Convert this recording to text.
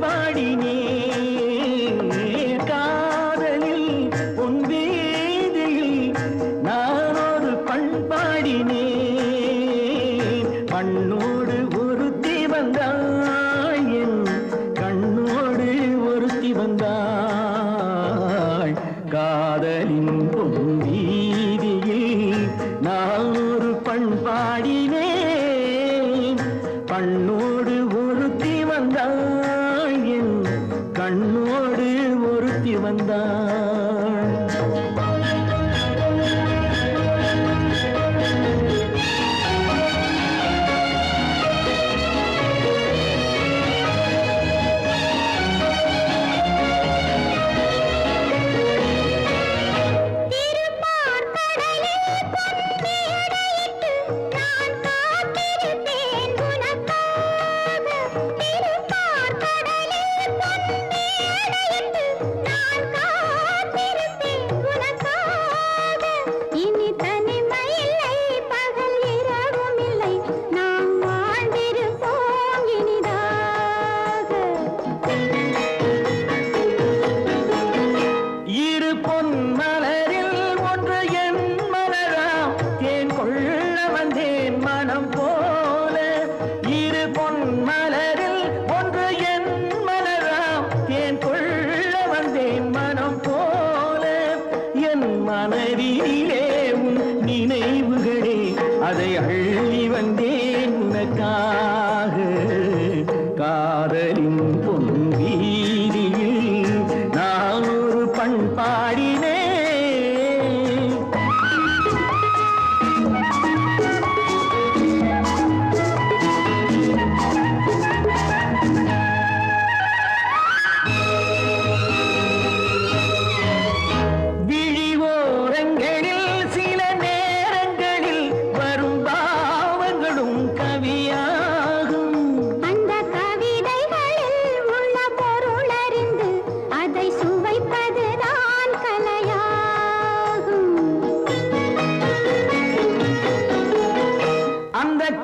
பாடினே. காதலில் உன் வீதியில் நான் ஒரு ஒருத்தி மனதிலேவும் நினைவுகளே அதை அள்ளி வந்தேன் உனக்காக. காதலின் பொங்கி